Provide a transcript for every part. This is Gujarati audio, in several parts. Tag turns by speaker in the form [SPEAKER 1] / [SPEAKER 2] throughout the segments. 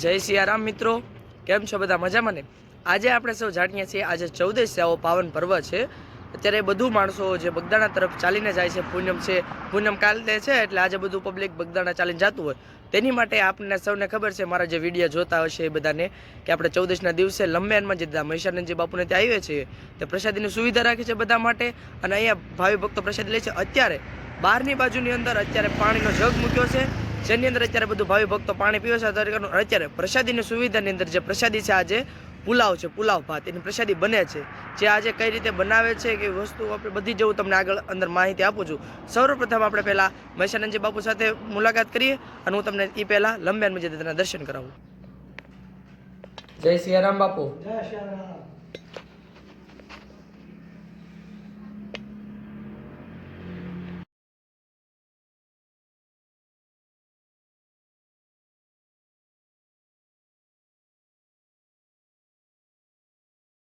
[SPEAKER 1] જય સિયારામ મિત્રો. કેમ છો બધા મજામાં ને? આજે આપણે સૌ જાણીએ છીએ, આજે ચૌદસ્યાઓ પાવન પર્વ છે. અત્યારે બધું માણસો જે બગદાણા તરફ ચાલીને જાય છે, પૂનમ છે, પૂનમ કાલે છે, એટલે આજે બધું પબ્લિક બગદાણા ચાલીને જતું હોય. તેની માટે આપણને સૌને ખબર છે, મારા જે વીડિયો જોતા હશે એ બધાને, કે આપણે ચૌદશના દિવસે લંબેનમાં જે મહિષાનંદજી બાપુને ત્યાં આવીએ છીએ તે પ્રસાદીની સુવિધા રાખી છે બધા માટે. અને અહીંયા ભાવિ ભક્તો પ્રસાદ લે છે. અત્યારે બહારની બાજુની અંદર અત્યારે પાણીનો જગ મૂક્યો છે. જેની અંદર અત્યારે બધું ભાવિ ભક્તો પાણી પીવે છે. અત્યારે પ્રસાદીની સુવિધાની અંદર જે પ્રસાદી છે આજે પુલાવ છે પુલાવ ભાત એની પ્રસાદી બને છે. જે આજે કઈ રીતે બનાવે છે કે વસ્તુ આપણે બધી જેવું તમને આગળ અંદર માહિતી આપું છું. સૌપ્રથમ આપણે પહેલાં મહેશાનંદજી બાપુ સાથે મુલાકાત કરીએ અને હું તમને એ પહેલાં લંબેન તેના દર્શન કરાવું. જય સિયારામ બાપુ.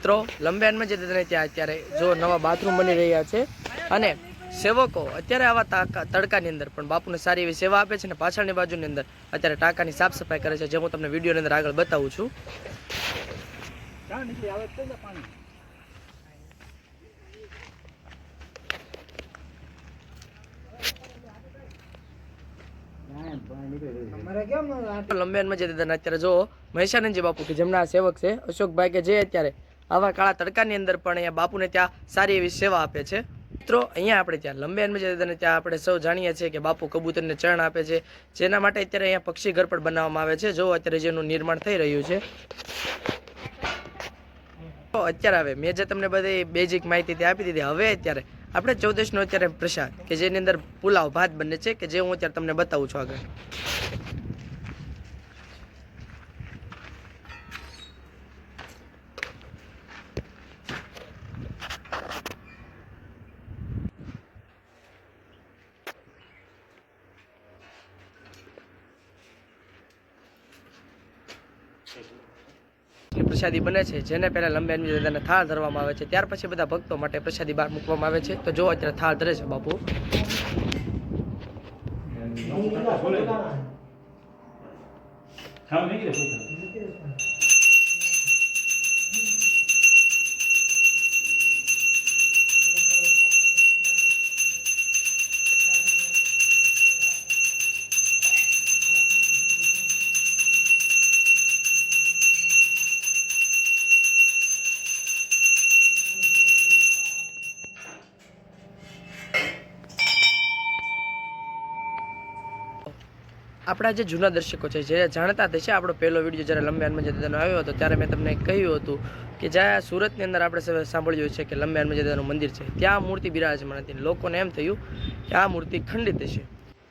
[SPEAKER 1] મિત્રો લંબ્યાનમાં જે તેને ત્યાં અત્યારે જો નવા બાથરૂમ બની રહ્યા છે. અને સેવકો અત્યારે આવા તડકાની અંદર પણ બાપુને સારી એવી સેવા આપે છે અને પાછળની બાજુની અંદર અત્યારે ટાંકાની સાફ સફાઈ કરે છે, જે હું તમને વિડીયોની અંદર આગળ બતાવું છું. લંબ્યાનમાં જે અત્યારે જો મહેશાનંદજી બાપુ કે જેમના સેવક છે, અશોકભાઈ કે જે અત્યારે આવા કાળા તડકાની અંદર પણ અહીંયા બાપુને ત્યાં સારી એવી સેવા આપે છે. મિત્રો, અહીંયા આપણે ત્યાં લંબેનમાં જે દાદાને ત્યાં આપણે સૌ જાણીએ છીએ કે બાપુ કબૂતરને ચણ આપે છે. જેના માટે અત્યારે અહીંયા પક્ષી ઘર પણ બનાવવામાં આવે છે. જો અત્યારે જેનું નિર્માણ થઈ રહ્યું છે. તો અત્યારે હવે મેં જે તમને બધી બેઝિક માહિતી આપી દીધી, હવે અત્યારે આપણે ચૌદશનો અત્યારે પ્રસાદ, કે જેની અંદર પુલાવ, ભાત બને છે, કે જે હું અત્યારે તમને બતાવું છું આગળ. ની પ્રસાદી બને છે. જેને પહેલાં લંબેની દાદાને થાળ ધરવામાં આવે છે, ત્યાર પછી બધા ભક્તો માટે પ્રસાદી બહાર મૂકવામાં આવે છે. તો જો અત્યારે થાળ ધરે છે બાપુ.
[SPEAKER 2] ખાવ નહીં
[SPEAKER 1] આપણા જે જૂના દર્શકો છે, જે જાણતા થશે આપણો પહેલો વીડિયો જ્યારે લંબે હનુમાન દાદાનો આવ્યો હતો, ત્યારે મેં તમને કહ્યું હતું કે જ્યાં સુરતની અંદર આપણે સાંભળ્યું છે કે લંબે હનુમાન દાદાનું મંદિર છે, ત્યાં મૂર્તિ બિરાજમાન હતી. લોકોને એમ થયું કે આ મૂર્તિ ખંડિત છે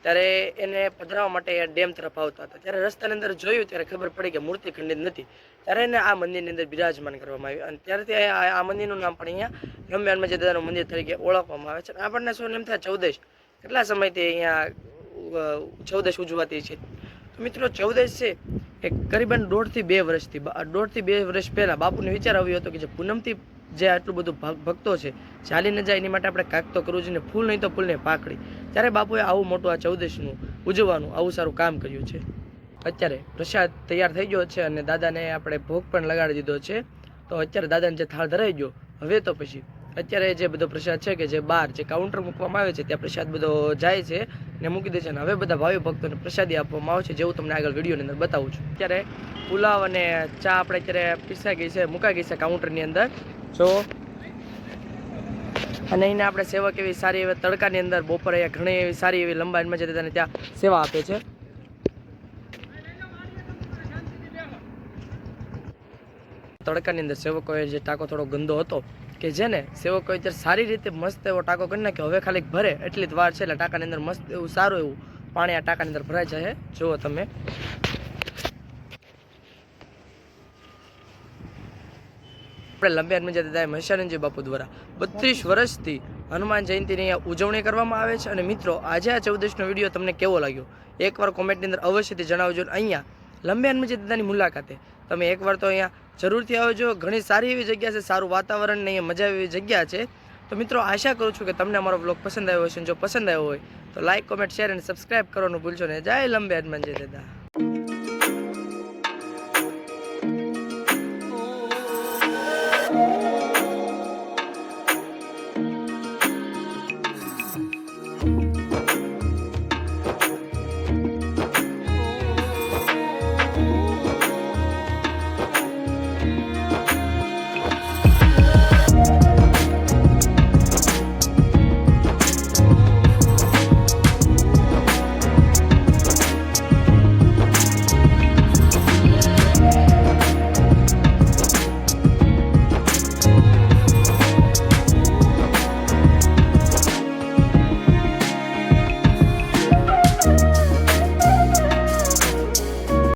[SPEAKER 1] ત્યારે એને પધરાવવા માટે એ ડેમ તરફ આવતા હતા. ત્યારે રસ્તાની અંદર જોયું, ત્યારે ખબર પડી કે મૂર્તિ ખંડિત નથી. ત્યારે એને આ મંદિરની અંદર બિરાજમાન કરવામાં આવ્યું. અને ત્યારથી આ મંદિરનું નામ પણ અહીંયા લંબે હનુમાન દાદાનું મંદિર તરીકે ઓળખવામાં આવે છે. આપણને શું એમ થાય, ચૌદેશ કેટલા સમયથી અહીંયા ચૌદશ ઉજવાતી છે. તો મિત્રો ચૌદશ છે એ કરીબન દોઢથી બે વર્ષથી દોઢથી બે વર્ષ પહેલાં બાપુને વિચાર આવ્યો હતો કે જે પૂનમથી જે આટલું બધું ભક- ભક્તો છે, ચાલીને જાય એની માટે આપણે કાંક તો કરવું જોઈએ ને ફૂલ નહીં તો ફૂલને પાકડી. ત્યારે બાપુએ આવું મોટું આ ચૌદશનું ઉજવવાનું, આવું સારું કામ કર્યું છે. અત્યારે પ્રસાદ તૈયાર થઈ ગયો છે અને દાદાને આપણે ભોગ પણ લગાડી દીધો છે. તો અત્યારે દાદાને જે થાળ ધરાઈ ગયો, હવે તો પછી અત્યારે જે બધો પ્રસાદ છે કે જે બહાર જે કાઉન્ટર મૂકવામાં આવે છે, ત્યાં પ્રસાદ બધો જાય છે ને મૂકી દે છે. અને હવે બધા ભાવિ ભક્તોને પ્રસાદી આપવામાં આવે છે, જેવું તમને આગળ વિડીયોની અંદર બતાવું છું. અત્યારે પુલાવ અને ચા આપણે અત્યારે પીસાઈ ગઈ છે, મુકાઈ ગઈ છે કાઉન્ટરની અંદર. જો. અને એને આપણે સેવક એવી સારી એવી તડકાની અંદર બપોરે ઘણી એવી સારી એવી લંબાઈમાં જે તેને ત્યાં સેવા આપે છે. તડકાની અંદર સેવકોએ જે ટાંકો થોડો ગંદો હતો કે જેને સેવકોએ અત્યારે સારી રીતે મસ્ત એવો ટાંકો કરી નાખ્યો. હવે ખાલી ભરે, એટલી જ વાર છે, એટલે ટાંકાની અંદર મસ્ત એવું સારું એવું પાણી આ ટાંકાની અંદર ભરાઈ જાય જુઓ તમે. આપણે લંબે હનુમાન દાદા મહેશાનંદજી બાપુ દ્વારા બત્રીસ વર્ષથી હનુમાન જયંતિની અહીંયા ઉજવણી કરવામાં આવે છે. અને મિત્રો, આજે આ ચૌદશનો વીડિયો તમને કેવો લાગ્યો? એકવાર કોમેન્ટની અંદર અવશ્યથી જણાવજો. અહીંયા લંબે હનુમાન દાદાની મુલાકાતે તમે એકવાર તો અહીંયા જરૂરથી આવજો. ઘણી સારી એવી જગ્યા છે, સારું વાતાવરણ ને અહીંયા મજા એવી જગ્યા છે. તો મિત્રો, આશા કરું છું કે તમને અમારો બ્લોગ પસંદ આવ્યો હશે જો પસંદ આવ્યો હોય તો લાઇક કોમેન્ટ શેર અને સબસ્ક્રાઇબ કરવાનું ભૂલશો ને જય લંબે હનુમાનજી દાદા.